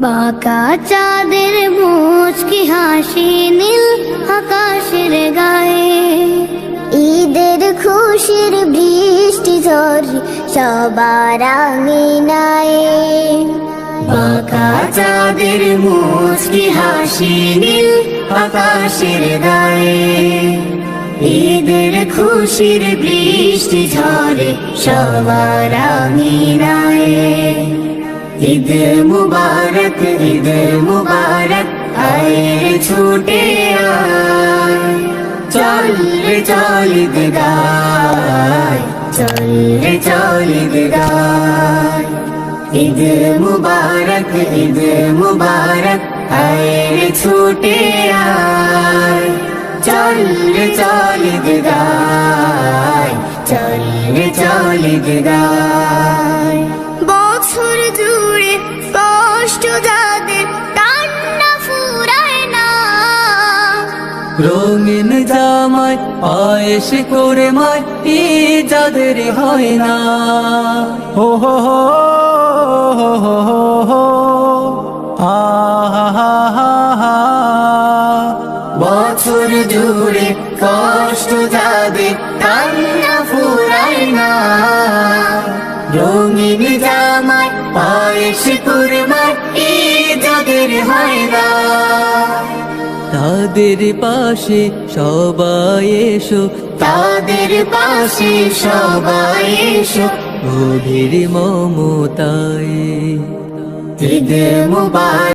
বাঁকা চাঁদের মুচকি হাসি নীল আকাশের গায়ে। ঈদের খুশির বৃষ্টি ঝড় সবার আঙিনায়। বাঁকা চাঁদের মুচকি হাসি নীল আকাশের গায়ে। ঈদের খুশির বৃষ্টি ঝরে সবার আঙিনায়। ঈদ মুবারক ঈদ মুবারক আয় ছুটে চল রে চল গায় চল রে চল গায় ঈদ মুবারক ঈদ মুবারক আয় ছুটে চল চল ঈদ রঙিন জামায় আয়েস করে মায় ই যাদের হয় না। হো হো হো হো হো বছর জুড়ে কষ্ট যাদের কান্না ফুরায় না। রঙিন জামায় পায়েস কুরমার ই যাদের হয় না। তাদের পাশে সবাই এসো। তাদের পাশে সবাই এসো। গভীর মমতায়। ঈদ মুবারক।